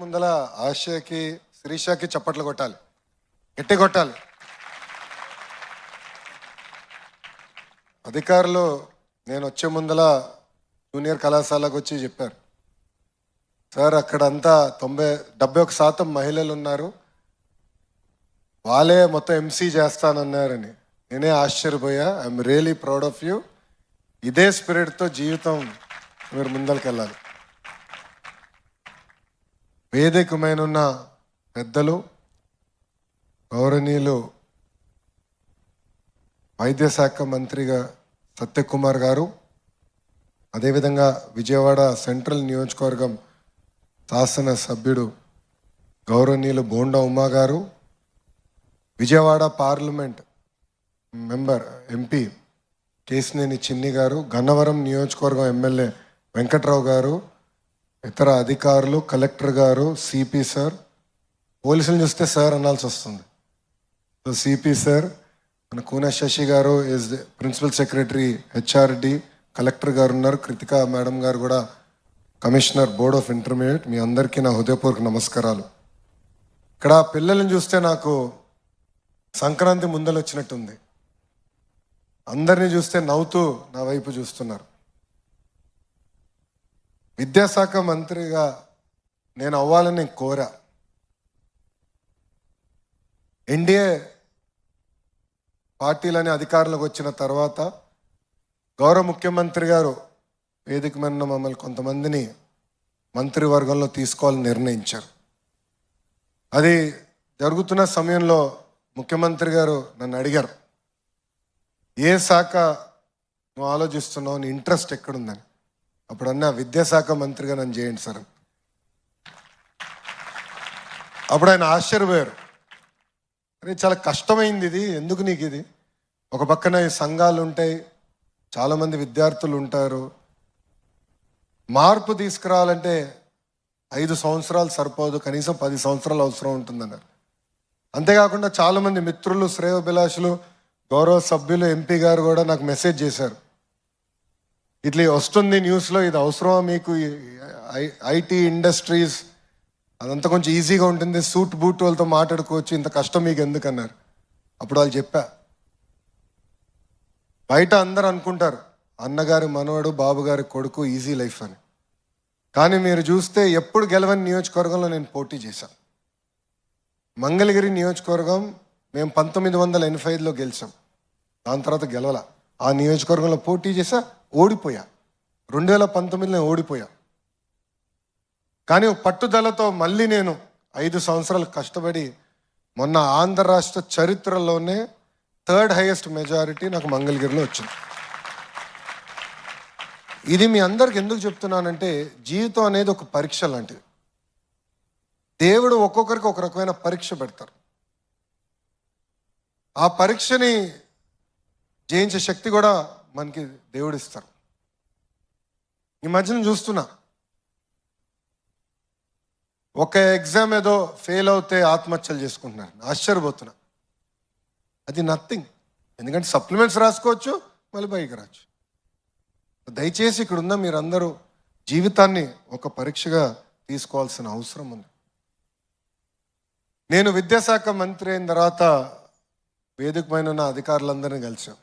ముందల ఆశకి శిరీషకి చప్పట్లు కొట్టాలి. గట్టి కొట్టాలి. అధికారులు నేను వచ్చే ముందల జూనియర్ కళాశాలకు వచ్చి చెప్పారు. సార్ అక్కడంతా తొంభై డెబ్బై ఒక శాతం మహిళలు ఉన్నారు. వాళ్ళే మొత్తం ఎంసీ చేస్తానన్నారని. నేనే ఆశ్చర్యపోయా. I'm really proud of you. ఇదే స్పిరిట్తో జీవితం మీరు ముందరికి వెళ్ళాలి వేదికమైనన్న పెద్దలు గౌరవనీయులు వైద్య శాఖ మంత్రిగా సత్యకుమార్ గారు అదేవిధంగా విజయవాడ సెంట్రల్ నియోజకవర్గం శాసన సభ్యుడు గౌరవనీయులు Bonda Uma garu Vijayawada parliament member MP Kesineni Chinni garu Gannavaram నియోజకవర్గం ఎమ్మెల్యే వెంకట్రావు గారు ఇతర అధికారులు కలెక్టర్ గారు సిపి సార్ పోలీసులు చూస్తే సార్ అనాల్సి వస్తుంది. సో సిపి సార్ మన Koona Sasi garu is principal secretary HRD collector garu ఉన్నారు. కృతిక మేడం గారు కూడా కమిషనర్ బోర్డ్ ఆఫ్ ఇంటర్మీడియట్ మీ అందరికీ నా హృదయపూర్వక నమస్కారాలు. ఇక్కడ పిల్లల్ని చూస్తే నాకు సంక్రాంతి ముందలు వచ్చినట్టుంది అందరినీ చూస్తే నవ్వుతూ నా వైపు చూస్తున్నారు. విద్యాశాఖ మంత్రిగా నేను అవ్వాలని కోరా. ఎన్డీఏ పార్టీలని అధికారంలోకి వచ్చిన తర్వాత గౌరవ ముఖ్యమంత్రి గారు వేదిక మీద మమ్మల్ని కొంతమందిని మంత్రివర్గంలో తీసుకోవాలని నిర్ణయించారు. అది జరుగుతున్న సమయంలో ముఖ్యమంత్రి గారు నన్ను అడిగారు ఏ శాఖ నువ్వు ఆలోచిస్తున్నావు? నీ ఇంట్రెస్ట్ ఎక్కడుందని? అప్పుడు అన్న విద్యాశాఖ మంత్రిగా నన్ను చేయండి సార్. అప్పుడు ఆయన ఆశ్చర్యపోయారు. అరే చాలా కష్టమైంది ఇది. ఎందుకు నీకు ఇది? ఒక పక్కన సంఘాలు ఉంటాయి చాలామంది విద్యార్థులు ఉంటారు. మార్పు తీసుకురావాలంటే ఐదు సంవత్సరాలు సరిపోదు కనీసం పది సంవత్సరాలు అవసరం ఉంటుందన్నారు. అంతేకాకుండా చాలామంది మిత్రులు శ్రేయోభిలాషులు గౌరవ సభ్యులు ఎంపీ గారు కూడా నాకు మెసేజ్ చేశారు. ఇట్లా వస్తుంది న్యూస్లో ఇది అవసరమా మీకు? ఐటీ ఇండస్ట్రీస్ అదంతా కొంచెం ఈజీగా ఉంటుంది. సూట్ బూట్ వాళ్ళతో మాట్లాడుకోవచ్చు. ఇంత కష్టం మీకు ఎందుకన్నారు? అప్పుడు వాళ్ళు చెప్పా. బయట అందరు అనుకుంటారు అన్నగారి మనవడు బాబుగారి కొడుకు ఈజీ లైఫ్ అని. కానీ మీరు చూస్తే ఎప్పుడు గెలవని నియోజకవర్గంలో నేను పోటీ చేశాను మంగళగిరి నియోజకవర్గం మేము పంతొమ్మిది వందల ఎనభై ఐదులో గెలిచాం. దాని తర్వాత గెలవల. ఆ నియోజకవర్గంలో పోటీ చేశా. ఓడిపోయా. రెండు వేల పంతొమ్మిదిలో ఓడిపోయా. కానీ పట్టుదలతో మళ్ళీ నేను ఐదు సంవత్సరాలు కష్టపడి మొన్న ఆంధ్ర రాష్ట్ర చరిత్రలోనే థర్డ్ హైయెస్ట్ మెజారిటీ నాకు మంగళగిరిలో వచ్చింది. ఇది మీ అందరికి ఎందుకు చెప్తున్నానంటే జీవితం అనేది ఒక పరీక్ష లాంటిది. దేవుడు ఒక్కొక్కరికి ఒక రకమైన పరీక్ష పెడతారు. ఆ పరీక్షని జయించే శక్తి కూడా మనకి దేవుడు ఇస్తారు ఈ మధ్యన చూస్తున్నా. ఒక ఎగ్జామ్ ఏదో ఫెయిల్ అవుతే ఆత్మహత్యలు చేసుకుంటున్నారు. ఆశ్చర్యపోతున్నా. అది నథింగ్. ఎందుకంటే సప్లిమెంట్స్ రాసుకోవచ్చు మళ్ళీ పైకి రావచ్చు. దయచేసి ఇక్కడ ఉన్న మీరందరూ జీవితాన్ని ఒక పరీక్షగా తీసుకోవాల్సిన అవసరం ఉంది. నేను విద్యాశాఖ మంత్రి అయిన తర్వాత వేదిక పైన ఉన్న అధికారులందరినీ కలిసాం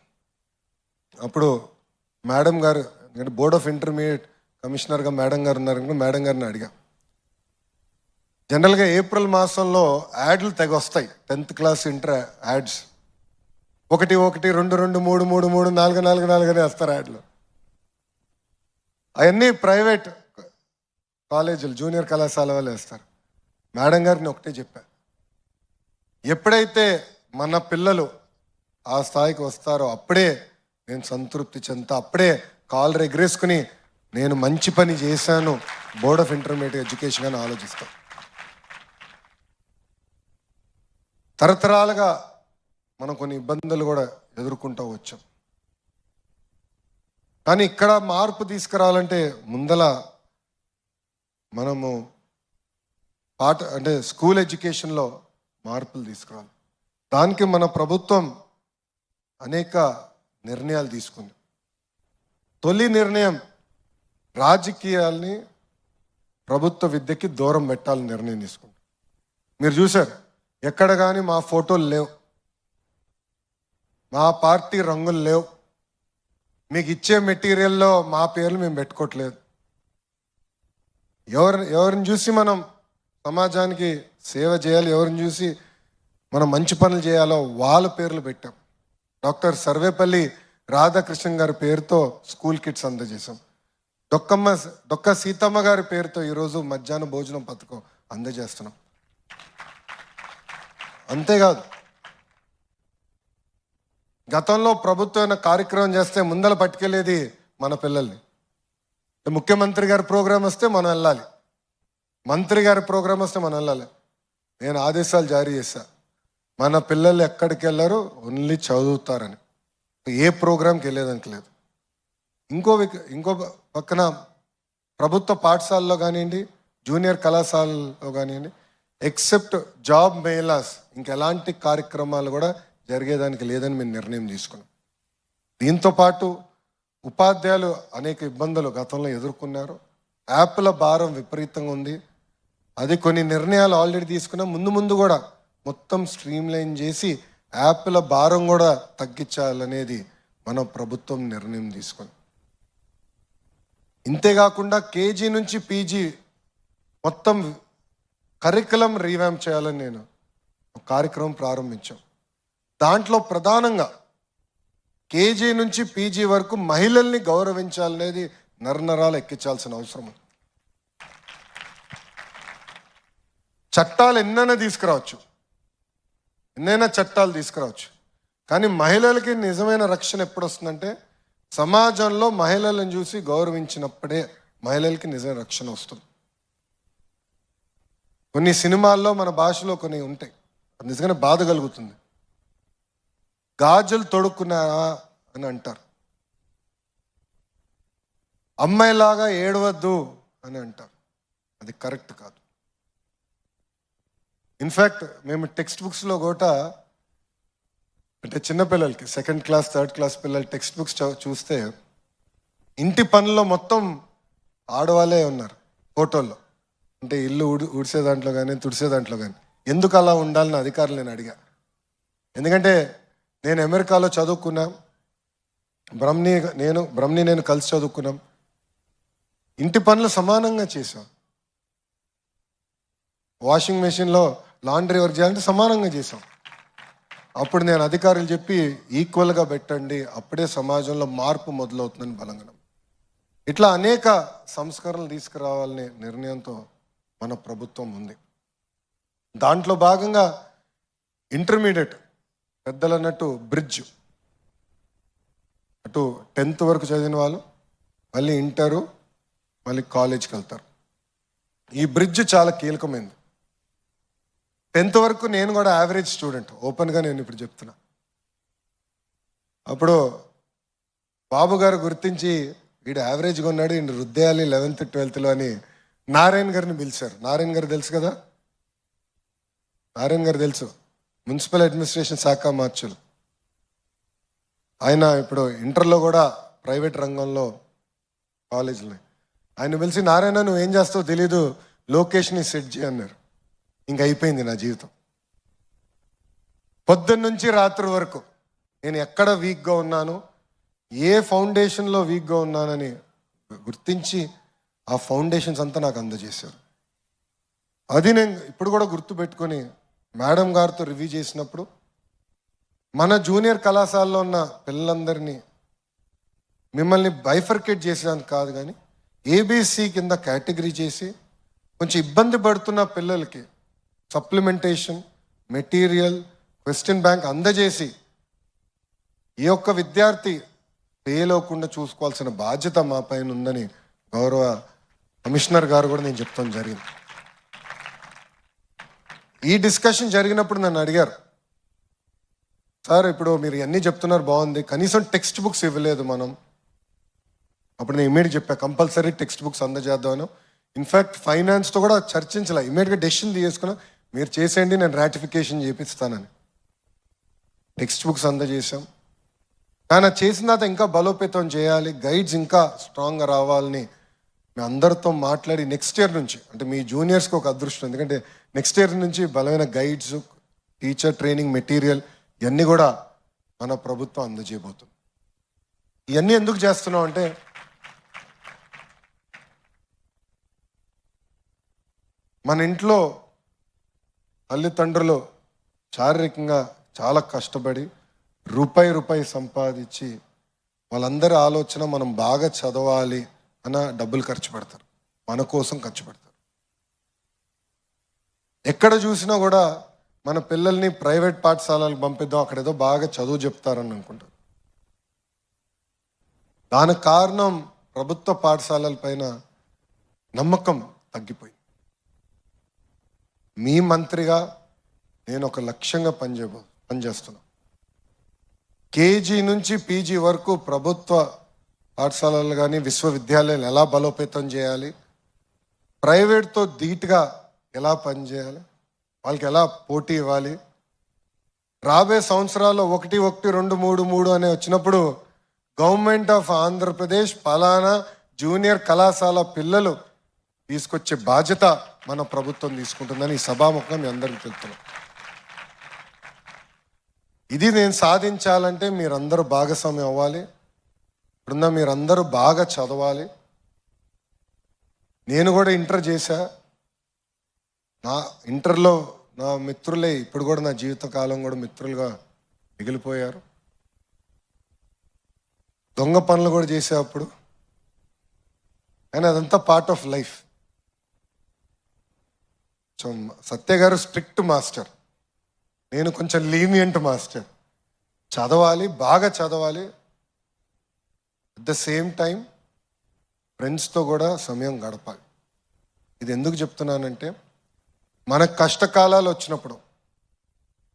అప్పుడు మేడం గారు ఎందుకంటే బోర్డ్ ఆఫ్ ఇంటర్మీడియట్ కమిషనర్గా మేడం గారు ఉన్నారు మేడం గారిని అడిగా. జనరల్గా ఏప్రిల్ మాసంలో యాడ్లు తెగ వస్తాయి. టెన్త్ క్లాస్ ఇంటర్ యాడ్స్ ఒకటి ఒకటి రెండు రెండు మూడు మూడు మూడు నాలుగు నాలుగు నాలుగు అని వేస్తారు యాడ్లు అవన్నీ ప్రైవేట్ కాలేజీలు జూనియర్ కళాశాల వాళ్ళు వేస్తారు. మేడం గారిని ఒకటే చెప్పా. ఎప్పుడైతే మన పిల్లలు ఆ స్థాయికి వస్తారో అప్పుడే నేను సంతృప్తి చెందుతా. అప్పుడే కాలర్ ఎగరేసుకుని నేను మంచి పని చేశాను. బోర్డ్ ఆఫ్ ఇంటర్మీడియట్ ఎడ్యుకేషన్ అని ఆలోచిస్తాం. తరతరాలుగా మనం కొన్ని ఇబ్బందులు కూడా ఎదుర్కొంటూ వచ్చాం. కానీ ఇక్కడ మార్పు తీసుకురావాలంటే ముందల మనము పాట అంటే స్కూల్ ఎడ్యుకేషన్లో మార్పులు తీసుకురావాలి. దానికి మన ప్రభుత్వం అనేక నిర్ణయాలు తీసుకుంది. తొలి నిర్ణయం రాజకీయాల్ని ప్రభుత్వ విద్యకి దూరం పెట్టాలని నిర్ణయం తీసుకుంటాం మీరు చూశారు ఎక్కడ కానీ మా ఫోటోలు లేవు. మా పార్టీ రంగులు లేవు. మీకు ఇచ్చే మెటీరియల్లో మా పేర్లు మేము పెట్టుకోవట్లేదు. ఎవరిని ఎవరిని చూసి మనం సమాజానికి సేవ చేయాలి ఎవరిని చూసి మనం మంచి పనులు చేయాలో వాళ్ళ పేర్లు పెట్టాం. డాక్టర్ సర్వేపల్లి రాధాకృష్ణన్ గారి పేరుతో స్కూల్ కిట్స్ అందజేశాం. డొక్కమ్మ డొక్క సీతమ్మ గారి పేరుతో ఈరోజు మధ్యాహ్న భోజనం పథకం అందజేస్తున్నాం. అంతేకాదు గతంలో ప్రభుత్వం కార్యక్రమం చేస్తే ముందల పట్టుకెళ్ళేది మన పిల్లల్ని. ముఖ్యమంత్రి గారి ప్రోగ్రాం వస్తే మనం వెళ్ళాలి. మంత్రి గారి ప్రోగ్రాం వస్తే మనం వెళ్ళాలి. నేను ఆదేశాలు జారీ చేశాను మన పిల్లలు ఎక్కడికి వెళ్ళారు ఓన్లీ చదువుతారని. ఏ ప్రోగ్రాంకి వెళ్ళేదానికి లేదు. ఇంకో ఇంకో పక్కన ప్రభుత్వ పాఠశాలలో కానివ్వండి జూనియర్ కళాశాలలో కానివ్వండి ఎక్సెప్ట్ జాబ్ మేలాస్ ఇంకెలాంటి కార్యక్రమాలు కూడా జరిగేదానికి లేదని మేము నిర్ణయం తీసుకున్నాం. దీంతో పాటు ఉపాధ్యాయులు అనేక ఇబ్బందులు గతంలో ఎదుర్కొన్నారు. యాప్ల భారం విపరీతంగా ఉంది. అది కొన్ని నిర్ణయాలు ఆల్రెడీ తీసుకున్నాం. ముందు ముందు కూడా మొత్తం స్ట్రీమ్ లైన్ చేసి యాప్ల భారం కూడా తగ్గించాలనేది మన ప్రభుత్వం నిర్ణయం తీసుకుంది. ఇంతేకాకుండా కేజీ నుంచి పీజీ మొత్తం కరికులం రీవ్యాంప్ చేయాలని నేను ఒక కార్యక్రమం ప్రారంభించాం. దాంట్లో ప్రధానంగా కేజీ నుంచి పీజీ వరకు మహిళల్ని గౌరవించాలనేది నరనరాలు ఎక్కించాల్సిన అవసరం చట్టాలు ఎన్నైనా తీసుకురావచ్చు. ఎన్నైనా చట్టాలు తీసుకురావచ్చు. కానీ మహిళలకి నిజమైన రక్షణ ఎప్పుడు వస్తుందంటే సమాజంలో మహిళలను చూసి గౌరవించినప్పుడే మహిళలకి నిజమైన రక్షణ వస్తుంది. కొన్ని సినిమాల్లో మన భాషలో కొన్ని ఉంటాయి. అది నిజంగానే బాధ కలుగుతుంది. గాజులు తొడుక్కున్నారా అని అంటారు. అమ్మాయిలాగా ఏడవద్దు అని అంటారు. అది కరెక్ట్ కాదు. ఇన్ఫ్యాక్ట్ మేము టెక్స్ట్ బుక్స్లో కూడా అంటే చిన్నపిల్లలకి సెకండ్ క్లాస్ థర్డ్ క్లాస్ పిల్లలు టెక్స్ట్ బుక్స్ చూస్తే ఇంటి పనుల్లో మొత్తం ఆడవాళ్ళే ఉన్నారు ఫోటోల్లో. అంటే ఇల్లు ఉడి ఉడిసే దాంట్లో కానీ తుడిసే దాంట్లో కానీ ఎందుకు అలా ఉండాలని అధికారులు నేను అడిగా. ఎందుకంటే నేను అమెరికాలో చదువుకున్నా. బ్రహ్మని నేను బ్రహ్మని నేను కలిసి చదువుకున్నాం. ఇంటి పనులు సమానంగా చేసాం వాషింగ్ మెషిన్లో లాండ్రీ వర్క్ చేయాలంటే సమానంగా చేసాం అప్పుడు నేను అధికారులు చెప్పి ఈక్వల్గా పెట్టండి అప్పుడే సమాజంలో మార్పు మొదలవుతుందని బలంగా ఇట్లా అనేక సంస్కరణలు తీసుకురావాలనే నిర్ణయంతో మన ప్రభుత్వం ఉంది. దాంట్లో భాగంగా ఇంటర్మీడియట్ పెద్దలు అన్నట్టు బ్రిడ్జ్. అటు టెన్త్ వరకు చదివిన వాళ్ళు మళ్ళీ ఇంటరు మళ్ళీ కాలేజ్కి వెళ్తారు. ఈ బ్రిడ్జ్ చాలా కీలకమైంది. టెన్త్ వరకు నేను కూడా యావరేజ్ స్టూడెంట్ ఓపెన్గా నేను ఇప్పుడు చెప్తున్నా. అప్పుడు బాబు గారు గుర్తించి వీడు యావరేజ్గా ఉన్నాడు ఈయన రుద్దేయాలి లెవెన్త్ ట్వెల్త్లో అని నారాయణ గారిని పిలిచారు. నారాయణ గారు తెలుసు కదా? నారాయణ గారు తెలుసు. మున్సిపల్ అడ్మినిస్ట్రేషన్ శాఖ మార్చులు ఆయన ఇప్పుడు ఇంటర్లో కూడా ప్రైవేట్ రంగంలో కాలేజీలో ఆయన పిలిచి నారాయణ నువ్వు ఏం చేస్తావో తెలీదు. లొకేషన్ సెట్ చేయన్నారు ఇంక అయిపోయింది నా జీవితం. పొద్దున్న నుంచి రాత్రి వరకు నేను ఎక్కడ వీక్గా ఉన్నాను ఏ ఫౌండేషన్లో వీక్గా ఉన్నానని గుర్తించి ఆ ఫౌండేషన్స్ అంతా నాకు అందజేశారు. అది నేను ఇప్పుడు కూడా గుర్తుపెట్టుకొని మేడం గారితో రివ్యూ చేసినప్పుడు మన జూనియర్ కళాశాలలో ఉన్న పిల్లలందరినీ మిమ్మల్ని బైఫర్కేట్ చేసేదానికి కాదు కానీ ఏబీసీ కింద కేటగిరీ చేసి కొంచెం ఇబ్బంది పడుతున్న పిల్లలకి సప్లిమెంటేషన్ మెటీరియల్ క్వశ్చన్ బ్యాంక్ అందజేసి ఏ ఒక్క విద్యార్థి ఫెయిల్ అవ్వకుండా చూసుకోవాల్సిన బాధ్యత మా పైన ఉందని గౌరవ కమిషనర్ గారు కూడా నేను చెప్తాను జరిగింది. ఈ డిస్కషన్ జరిగినప్పుడు నన్ను అడిగారు సార్ ఇప్పుడు మీరు అన్నీ చెప్తున్నారు బాగుంది. కనీసం టెక్స్ట్ బుక్స్ ఇవ్వలేదు మనం. అప్పుడు నేను ఇమీడియట్ చెప్పా కంపల్సరీ టెక్స్ట్ బుక్స్ అందజేద్దాను ఇన్ఫ్యాక్ట్ ఫైనాన్స్తో కూడా చర్చించలే ఇమీడియట్గా డెసిషన్ తీసుకున్నా మీరు చేసేయండి నేను రాటిఫికేషన్ చేపిస్తానని. టెక్స్ట్ బుక్స్ అందజేశాం. కానీ చేసిన తర్వాత ఇంకా బలోపేతం చేయాలి గైడ్స్ ఇంకా స్ట్రాంగ్గా రావాలని మీ అందరితో మాట్లాడి నెక్స్ట్ ఇయర్ నుంచి అంటే మీ జూనియర్స్కి ఒక అదృష్టం. ఎందుకంటే నెక్స్ట్ ఇయర్ నుంచి బలమైన గైడ్స్ టీచర్ ట్రైనింగ్ మెటీరియల్ ఇవన్నీ కూడా మన ప్రభుత్వం అందజేయబోతుంది. ఇవన్నీ ఎందుకు చేస్తున్నాం అంటే మన ఇంట్లో తల్లిదండ్రులు శారీరకంగా చాలా కష్టపడి రూపాయి రూపాయి సంపాదించి వాళ్ళందరి ఆలోచన మనం బాగా చదవాలి అన్న డబ్బులు ఖర్చు పెడతారు. మన కోసం ఖర్చు పెడతారు. ఎక్కడ చూసినా కూడా మన పిల్లల్ని ప్రైవేట్ పాఠశాలలకు పంపిద్దాం అక్కడ ఏదో బాగా చదువు చెప్తారని అనుకుంటారు. దానికి కారణం ప్రభుత్వ పాఠశాలల పైన నమ్మకం తగ్గిపోయింది. మీ మంత్రిగా నేను ఒక లక్ష్యంగా పనిచేయబో పనిచేస్తున్నా. కేజీ నుంచి పీజీ వరకు ప్రభుత్వ పాఠశాలలు కానీ విశ్వవిద్యాలయాలు ఎలా బలోపేతం చేయాలి? ప్రైవేట్తో ధీటుగా ఎలా పనిచేయాలి? వాళ్ళకి ఎలా పోటీ ఇవ్వాలి? రాబోయే సంవత్సరాల్లో ఒకటి ఒకటి రెండు మూడు మూడు అనే వచ్చినప్పుడు గవర్నమెంట్ ఆఫ్ ఆంధ్రప్రదేశ్ పలానా జూనియర్ కళాశాల పిల్లలు తీసుకొచ్చే బాధ్యత మన ప్రభుత్వం తీసుకుంటుందని ఈ సభాముఖంగా మీ అందరికీ తెలుపుతున్నాం ఇది నేను సాధించాలంటే మీరందరూ భాగస్వామ్యం అవ్వాలి. ఇప్పుడున్న మీరందరూ బాగా చదవాలి. నేను కూడా ఇంటర్ చేశా. నా ఇంటర్లో నా మిత్రులే ఇప్పుడు కూడా నా జీవితకాలం కూడా మిత్రులుగా మిగిలిపోయారు. దొంగ పనులు కూడా చేసే అప్పుడు. కానీ అదంతా పార్ట్ ఆఫ్ లైఫ్ కొంచెం సత్య గారు స్ట్రిక్ట్ మాస్టర్. నేను కొంచెం లీనియంట్ మాస్టర్. చదవాలి బాగా చదవాలి. అట్ ద సేమ్ టైం ఫ్రెండ్స్తో కూడా సమయం గడపాలి. ఇది ఎందుకు చెప్తున్నానంటే మన కష్టకాలాలు వచ్చినప్పుడు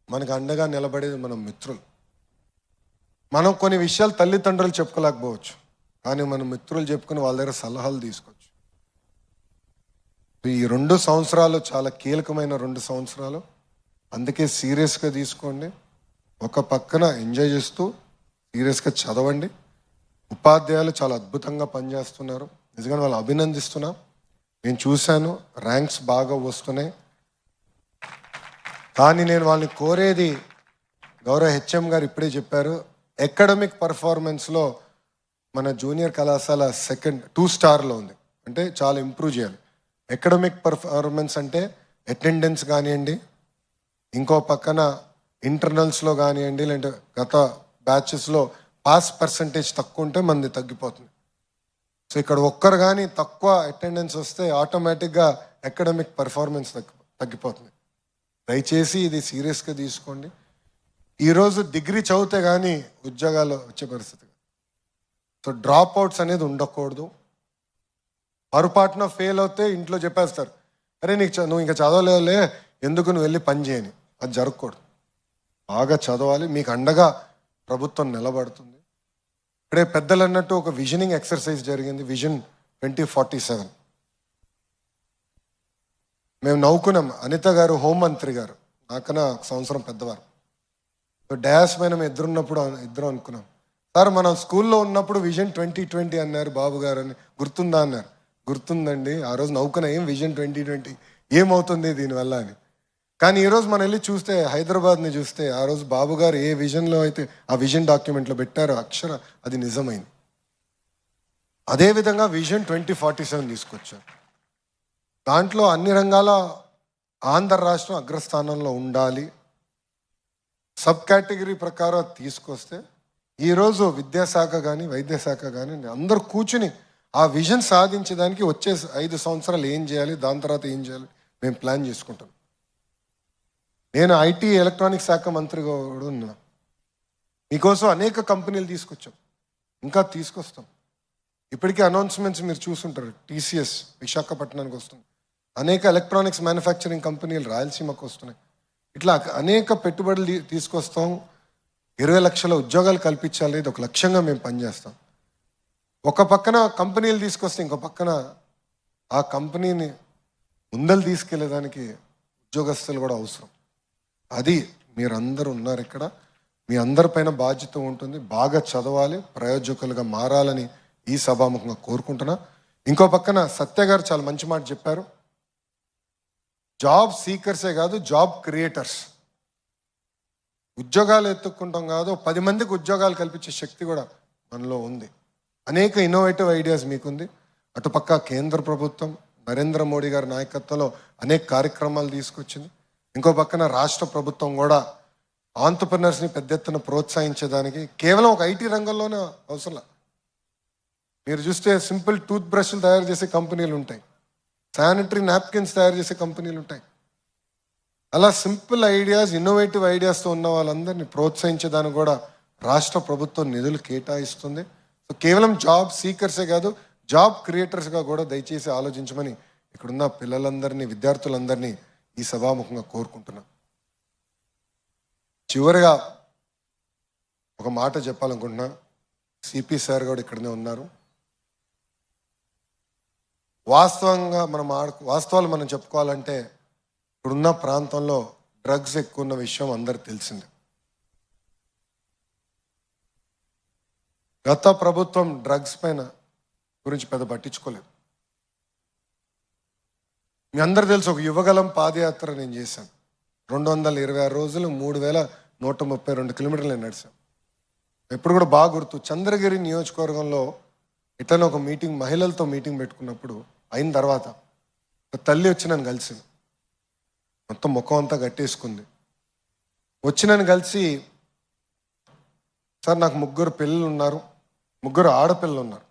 మనకు అండగా నిలబడేది మన మిత్రులు. మనం కొన్ని విషయాలు తల్లిదండ్రులు చెప్పుకోలేకపోవచ్చు. కానీ మన మిత్రులు చెప్పుకుని వాళ్ళ దగ్గర సలహాలు తీసుకోవచ్చు. ఈ రెండు సంవత్సరాలు చాలా కీలకమైన రెండు సంవత్సరాలు. అందుకే సీరియస్గా తీసుకోండి. ఒక పక్కన ఎంజాయ్ చేస్తూ సీరియస్గా చదవండి. ఉపాధ్యాయులు చాలా అద్భుతంగా పనిచేస్తున్నారు. నిజంగా వాళ్ళు అభినందిస్తున్నా. నేను చూశాను ర్యాంక్స్ బాగా వస్తున్నాయి. కానీ నేను వాళ్ళని కోరేది గౌరవ హెచ్ఎం గారు ఇప్పుడే చెప్పారు అకాడమిక్ పర్ఫార్మెన్స్లో మన జూనియర్ కళాశాల సెకండ్ టూ స్టార్లో ఉంది. అంటే చాలా ఇంప్రూవ్ చేయాలి. అకాడమిక్ పర్ఫార్మెన్స్ అంటే అటెండెన్స్ కానివ్వండి ఇంకో పక్కన ఇంటర్నల్స్లో కానివ్వండి లేదంటే గత బ్యాచెస్లో పాస్ పర్సంటేజ్ తక్కువ ఉంటే మనది తగ్గిపోతుంది. సో ఇక్కడ ఒక్కరు కానీ తక్కువ అటెండెన్స్ వస్తే ఆటోమేటిక్గా అకాడమిక్ పర్ఫార్మెన్స్ తగ్గి తగ్గిపోతుంది. దయచేసి ఇది సీరియస్గా తీసుకోండి. ఈరోజు డిగ్రీ చదివితే కానీ ఉద్యోగాలు వచ్చే పరిస్థితి సో డ్రాప్ అవుట్స్ అనేది ఉండకూడదు. పొరపాటున ఫెయిల్ అవుతే ఇంట్లో చెప్పేస్తారు. అరే నీకు నువ్వు ఇంకా చదవలేవులే ఎందుకు నువ్వు వెళ్ళి పని చేయని? అది జరగకూడదు. బాగా చదవాలి మీకు అండగా ప్రభుత్వం నిలబడుతుంది. ఇప్పుడే పెద్దలు అన్నట్టు ఒక విజనింగ్ ఎక్సర్సైజ్ జరిగింది విజన్ ట్వంటీ ఫార్టీ సెవెన్ మేము నవ్వుకున్నాం అనిత గారు హోంమంత్రి గారు. నాకన్నా ఒక సంవత్సరం పెద్దవారు. సో డ్యాష్ పైన మేము ఇద్దరున్నప్పుడు ఇద్దరం అనుకున్నాం. సార్ మనం స్కూల్లో ఉన్నప్పుడు విజన్ ట్వంటీ ట్వంటీ అన్నారు బాబు గారు అని గుర్తుందా అన్నారు. గుర్తుందండి ఆ రోజు నౌకన ఏం విజన్ ట్వంటీ ట్వంటీ? ఏమవుతుంది దీనివల్ల అని. కానీ ఈరోజు మనం వెళ్ళి చూస్తే హైదరాబాద్ని చూస్తే ఆ రోజు బాబు గారు ఏ విజన్లో అయితే ఆ విజన్ డాక్యుమెంట్లో పెట్టారో అక్షర అది నిజమైంది. అదేవిధంగా విజన్ ట్వంటీ ఫార్టీ సెవెన్ తీసుకొచ్చారు. దాంట్లో అన్ని రంగాల ఆంధ్ర రాష్ట్రం అగ్రస్థానంలో ఉండాలి. సబ్ కేటగిరీ ప్రకారం తీసుకొస్తే ఈరోజు విద్యాశాఖ కానీ వైద్యశాఖ కానీ అందరూ కూర్చుని ఆ విజన్ సాధించడానికి వచ్చే ఐదు సంవత్సరాలు ఏం చేయాలి? దాని తర్వాత ఏం చేయాలి? మేము ప్లాన్ చేసుకుంటాం. నేను ఐటీ ఎలక్ట్రానిక్ శాఖ మంత్రిగా కూడా ఉన్నా. మీకోసం అనేక కంపెనీలు తీసుకొచ్చాం. ఇంకా తీసుకొస్తాం. ఇప్పటికే అనౌన్స్మెంట్స్ మీరు చూసుంటారు. టీసీఎస్ విశాఖపట్నానికి వస్తుంది. అనేక ఎలక్ట్రానిక్స్ మ్యానుఫ్యాక్చరింగ్ కంపెనీలు రాయలసీమకు వస్తున్నాయి. ఇట్లా అనేక పెట్టుబడులు తీసుకొస్తాం. ఇరవై లక్షల ఉద్యోగాలు కల్పించాలి ఇది ఒక లక్ష్యంగా మేము పనిచేస్తాం. ఒక పక్కన కంపెనీలు తీసుకొస్తే ఇంకో పక్కన ఆ కంపెనీని ముందలు తీసుకెళ్ళేదానికి ఉద్యోగస్తులు కూడా అవసరం. అది మీరందరూ ఉన్నారు ఇక్కడ. మీ అందరిపైన బాధ్యత ఉంటుంది. బాగా చదవాలి ప్రయోజకులుగా మారాలని ఈ సభాముఖంగా కోరుకుంటున్నా. ఇంకో పక్కన సత్య గారు చాలా మంచి మాట చెప్పారు. జాబ్ సీకర్సే కాదు జాబ్ క్రియేటర్స్. ఉద్యోగాలు ఎత్తుక్కుంటాం కాదు పది మందికి ఉద్యోగాలు కల్పించే శక్తి కూడా మనలో ఉంది. అనేక ఇన్నోవేటివ్ ఐడియాస్ మీకుంది. అటుపక్క కేంద్ర ప్రభుత్వం నరేంద్ర మోడీ గారి నాయకత్వంలో అనేక కార్యక్రమాలు తీసుకొచ్చింది. ఇంకో పక్కన రాష్ట్ర ప్రభుత్వం కూడా ఆంటర్ప్రినర్స్ని పెద్ద ఎత్తున ప్రోత్సహించేదానికి కేవలం ఒక ఐటీ రంగంలోనే అవసరం మీరు చూస్తే సింపుల్ టూత్ బ్రష్లు తయారు చేసే కంపెనీలు ఉంటాయి. శానిటరీ నాప్కిన్స్ తయారు చేసే కంపెనీలు ఉంటాయి. అలా సింపుల్ ఐడియాస్ ఇన్నోవేటివ్ ఐడియాస్తో ఉన్న వాళ్ళందరినీ ప్రోత్సహించేదానికి కూడా రాష్ట్ర ప్రభుత్వం నిధులు కేటాయిస్తుంది. కేవలం జాబ్ సీకర్సే కాదు జాబ్ క్రియేటర్స్గా కూడా దయచేసి ఆలోచించమని ఇక్కడున్న పిల్లలందరినీ విద్యార్థులందరినీ ఈ సభాముఖంగా కోరుకుంటున్నాను చివరిగా ఒక మాట చెప్పాలనుకుంటున్నా. సిపి సార్ కూడా ఇక్కడనే ఉన్నారు. వాస్తవంగా మనం ఆడు వాస్తవాలు మనం చెప్పుకోవాలంటే ఇప్పుడున్న ప్రాంతంలో డ్రగ్స్ ఎక్కువ ఉన్న విషయం అందరికి తెలిసిందే. గత ప్రభుత్వం డ్రగ్స్ పైన గురించి పెద్ద పట్టించుకోలేదు. మీ అందరు తెలుసు ఒక యువగలం పాదయాత్ర నేను చేశాను. రెండు వందల ఇరవై ఆరు రోజులు మూడు వేల నూట ముప్పై రెండు కిలోమీటర్లు నేను నడిచాను. ఎప్పుడు కూడా బాగా గుర్తు చంద్రగిరి నియోజకవర్గంలో ఇట్లనే ఒక మీటింగ్ మహిళలతో మీటింగ్ పెట్టుకున్నప్పుడు అయిన తర్వాత తల్లి వచ్చి నన్ను కలిసింది. మొత్తం ముఖం అంతా కట్టేసుకుంది వచ్చి నన్ను కలిసి సార్ నాకు ముగ్గురు పిల్లలు ఉన్నారు ముగ్గురు ఆడపిల్లలు ఉన్నారు.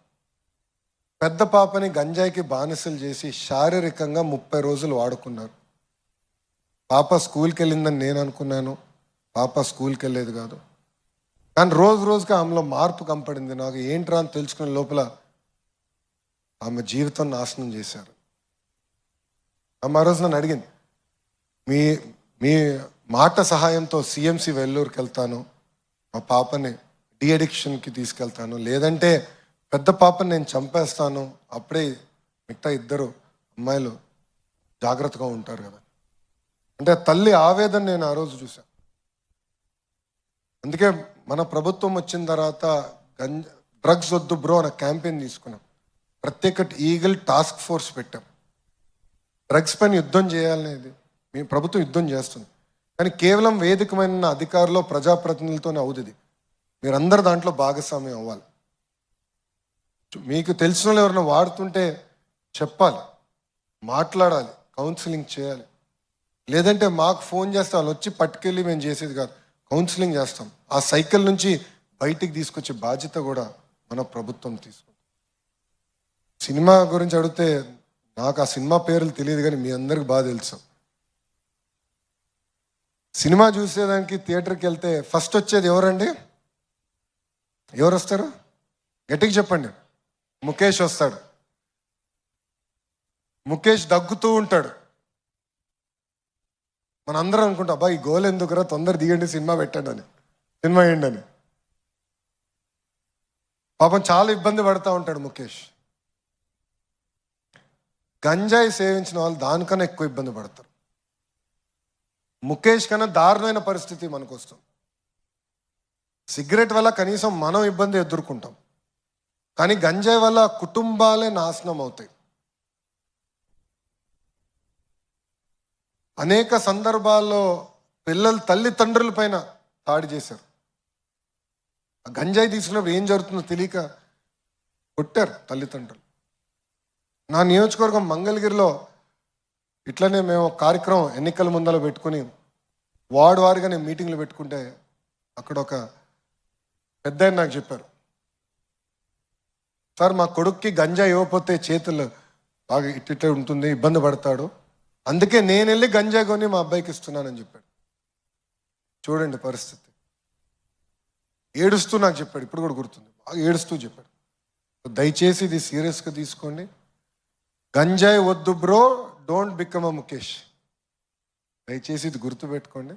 పెద్ద పాపని గంజాయికి బానిసలు చేసి శారీరకంగా ముప్పై రోజులు వాడుకున్నారు. పాప స్కూల్కి వెళ్ళిందని నేను అనుకున్నాను. పాప స్కూల్కి వెళ్ళేది కాదు. కానీ రోజు రోజుకి ఆమెలో మార్పు కంపడింది నాకు ఏంట్రా అని తెలుసుకునే లోపల ఆమె జీవితం నాశనం చేశారు. ఆమె ఆ రోజు నన్ను అడిగింది మీ మీ మాట సహాయంతో సిఎంసి వెల్లూరుకి వెళ్తాను మా పాపని డి అడిక్షన్కి తీసుకెళ్తాను. లేదంటే పెద్ద పాపని నేను చంపేస్తాను. అప్పుడే మిగతా ఇద్దరు అమ్మాయిలు జాగ్రత్తగా ఉంటారు కదా. అంటే తల్లి ఆవేదన నేను ఆ రోజు చూశాను అందుకే మన ప్రభుత్వం వచ్చిన తర్వాత గంజ డ్రగ్స్ వద్దు బ్రో అనే క్యాంపెయిన్ తీసుకున్నాం. ప్రత్యేక ఈగల్ టాస్క్ ఫోర్స్ పెట్టాం. డ్రగ్స్ పైన యుద్ధం చేయాలనేది మీ ప్రభుత్వం యుద్ధం చేస్తుంది. కానీ కేవలం వేదికమైన అధికారులు ప్రజాప్రతినిధులతోనే అవుతుంది. మీరందరూ దాంట్లో భాగస్వామ్యం అవ్వాలి. మీకు తెలిసిన వాళ్ళు ఎవరైనా వాడుతుంటే చెప్పాలి మాట్లాడాలి కౌన్సిలింగ్ చేయాలి. లేదంటే మాకు ఫోన్ చేస్తే వాళ్ళు వచ్చి పట్టుకెళ్ళి మేము చేసేది కాదు కౌన్సిలింగ్ చేస్తాం. ఆ సైకిల్ నుంచి బయటికి తీసుకొచ్చే బాధ్యత కూడా మన ప్రభుత్వం తీసుకుంటుంది సినిమా గురించి అడిగితే నాకు ఆ సినిమా పేర్లు తెలియదు కానీ మీ అందరికి బాగా తెలుసు. సినిమా చూసేదానికి థియేటర్కి వెళ్తే ఫస్ట్ వచ్చేది ఎవరండి? ఎవరు వస్తారు గట్టిగా చెప్పండి. ముఖేష్ వస్తాడు. ముఖేష్ దగ్గుతూ ఉంటాడు. మనందరం అనుకుంటాం అబ్బా ఈ గోల్ ఎందుకురా? తొందర దిగండి సినిమా పెట్టండి అని. సినిమా వేయండి అని. పాపం చాలా ఇబ్బంది పడతా ఉంటాడు ముఖేష్. గంజాయి సేవించిన వాళ్ళు దానికన్నా ఎక్కువ ఇబ్బంది పడతారు. ముఖేష్ కన్నా దారుణమైన పరిస్థితి మనకు వస్తుంది సిగరెట్ వల్ల కనీసం మనం ఇబ్బంది ఎదుర్కొంటాం. కానీ గంజాయి వల్ల కుటుంబాలే నాశనం అవుతాయి. అనేక సందర్భాల్లో పిల్లలు తల్లిదండ్రుల పైన దాడి చేశారు. ఆ గంజాయి తీసుకున్నప్పుడు ఏం జరుగుతుందో తెలియక కొట్టారు తల్లిదండ్రులు నా నియోజకవర్గం మంగళగిరిలో ఇట్లనే మేము కార్యక్రమం ఎన్నికల ముందర పెట్టుకుని వార్డు వారిగా నేను మీటింగ్లు పెట్టుకుంటే అక్కడ ఒక పెద్ద నాకు చెప్పారు. సార్ మా కొడుక్కి గంజా ఇవ్వకపోతే చేతులు బాగా ఇట్టిట్టే ఉంటుంది ఇబ్బంది పడతాడు. అందుకే నేను వెళ్ళి గంజా కొని మా అబ్బాయికి ఇస్తున్నానని చెప్పాడు. చూడండి పరిస్థితి. ఏడుస్తూ నాకు చెప్పాడు. ఇప్పుడు కూడా గుర్తుంది. బాగా ఏడుస్తూ చెప్పాడు. దయచేసి ఇది సీరియస్గా తీసుకోండి. గంజాయి వద్దు bro don't become a Mukesh. దయచేసి ఇది గుర్తుపెట్టుకోండి.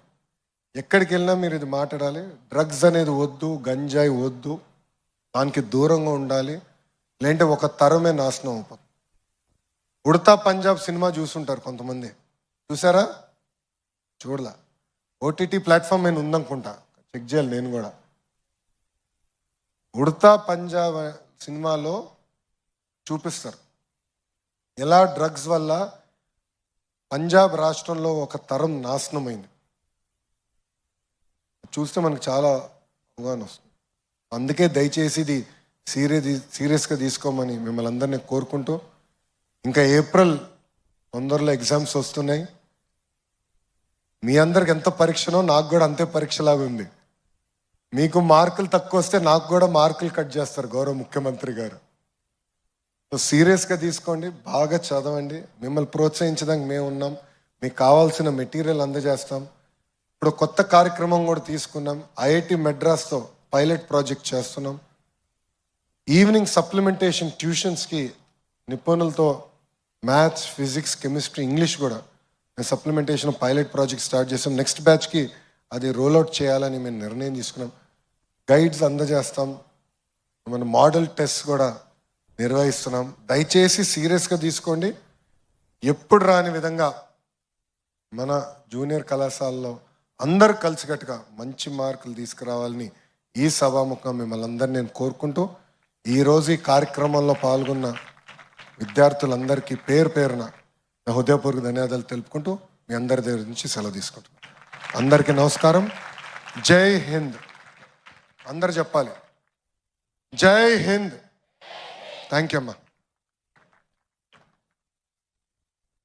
ఎక్కడికి వెళ్ళినా మీరు ఇది మాట్లాడాలి. డ్రగ్స్ అనేది వద్దు గంజాయి వద్దు. దానికి దూరంగా ఉండాలి. లేదంటే ఒక తరమే నాశనం అవుతుంది ఉడతా పంజాబ్ సినిమా చూసుంటారు కొంతమంది. చూసారా? చూడలా. ఓటీటీ ప్లాట్ఫామ్ నేను ఉందనుకుంటా. చెక్ చేయాలి నేను కూడా. ఉడతా పంజాబ్ సినిమాలో చూపిస్తారు. ఎలా డ్రగ్స్ వల్ల పంజాబ్ రాష్ట్రంలో ఒక తరం నాశనమైంది. చూస్తే మనకు చాలా అవగాహన వస్తుంది. అందుకే దయచేసి ఇది సీరియస్ సీరియస్గా తీసుకోమని మిమ్మల్ని అందరినీ కోరుకుంటూ ఇంకా ఏప్రిల్ తొందరలో ఎగ్జామ్స్ వస్తున్నాయి. మీ అందరికి ఎంత పరీక్షనో నాకు కూడా అంతే పరీక్షలాగా ఉంది. మీకు మార్కులు తక్కువ వస్తే నాకు కూడా మార్కులు కట్ చేస్తారు గౌరవ ముఖ్యమంత్రి గారు. సో సీరియస్గా తీసుకోండి బాగా చదవండి మిమ్మల్ని ప్రోత్సహించడానికి మేము ఉన్నాం మీకు కావాల్సిన మెటీరియల్ అందజేస్తాం. ఇప్పుడు కొత్త కార్యక్రమం కూడా తీసుకున్నాం. ఐఐటి మెడ్రాస్తో పైలట్ ప్రాజెక్ట్ చేస్తున్నాం. ఈవినింగ్ సప్లిమెంటేషన్ ట్యూషన్స్కి నిపుణులతో మ్యాథ్స్ ఫిజిక్స్ కెమిస్ట్రీ ఇంగ్లీష్ కూడా మేము సప్లిమెంటేషన్ పైలట్ ప్రాజెక్ట్ స్టార్ట్ చేసాం. నెక్స్ట్ బ్యాచ్కి అది రోల్అవుట్ చేయాలని మేము నిర్ణయం తీసుకున్నాం. గైడ్స్ అందజేస్తాం. మన మోడల్ టెస్ట్ కూడా నిర్వహిస్తున్నాం. దయచేసి సీరియస్గా తీసుకోండి. ఎప్పుడు రాని విధంగా మన జూనియర్ కళాశాలలో అందరు కలిసికట్టుగా మంచి మార్కులు తీసుకురావాలని ఈ సభాముఖం మిమ్మల్ని అందరినీ నేను కోరుకుంటూ ఈరోజు ఈ కార్యక్రమంలో పాల్గొన్న విద్యార్థులందరికీ పేరు పేరున నా హృదయపూర్వక ధన్యవాదాలు తెలుపుకుంటూ మీ అందరి దగ్గర నుంచి సెలవు తీసుకుంటున్నాను. అందరికీ నమస్కారం. జై హింద్. అందరు చెప్పాలి. జై హింద్. థ్యాంక్ యూ అమ్మా.